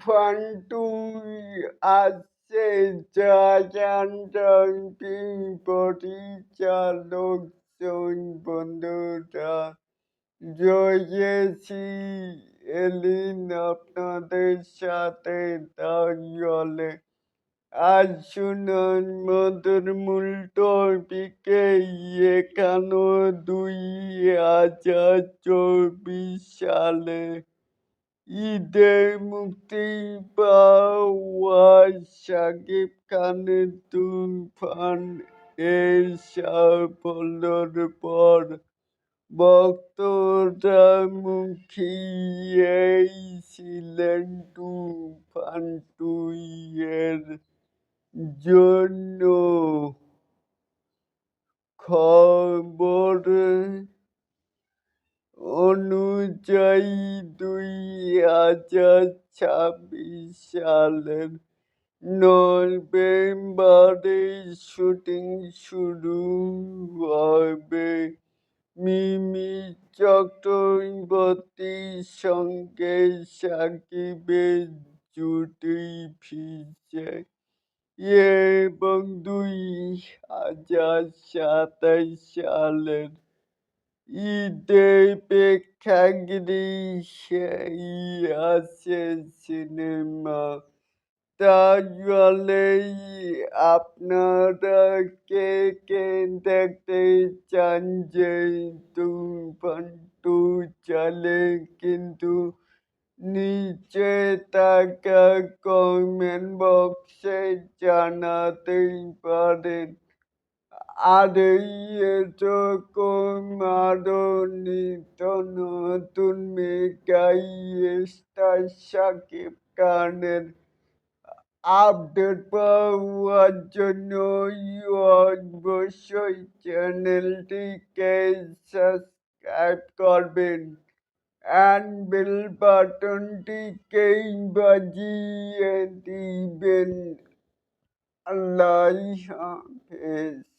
ফান্টুই আছে জায়ান্টি পরিচালক বন্ধুরা জয়েছি এলিন আপনাদের সাথে তাহলে আজ শুনুন মধুর মূল টপিকে একানো দুই হাজার চব্বিশ সালে ঈদে মুক্তি পাওয়া শাকিব খানের তুফান এর সাফল্যের পর ভক্তরা মুখিয়েছিলেন তুফান টুই এর জন্য খবর অনুযায়ী দুই হাজার ছাব্বিশ সালের নভেম্বরে শুটিং শুরু হবে। মিমি চক্রবর্তীর সঙ্গে সাকিবের জুটি ফিরছে এবং দুই হাজার সাতাশ সালের ঈদে প্রেক্ষাগৃহে আছে সিনেমা তাহলে আপনারা কে কে দেখতে চান যে তুফান টু চলে কিন্তু নিচে থাকা কমেন্ট বক্সে জানাতেই পারেন আর নিত্য নতুন মেগাই স্টার আপডেট পাওয়ার জন্য অবশ্যই চ্যানেলটিকে সাবস্ক্রাইব করবেন। অ্যান্ড বেল বাটনটিকে বাজিয়ে দিবেন। আল্লাহ হাফেজ।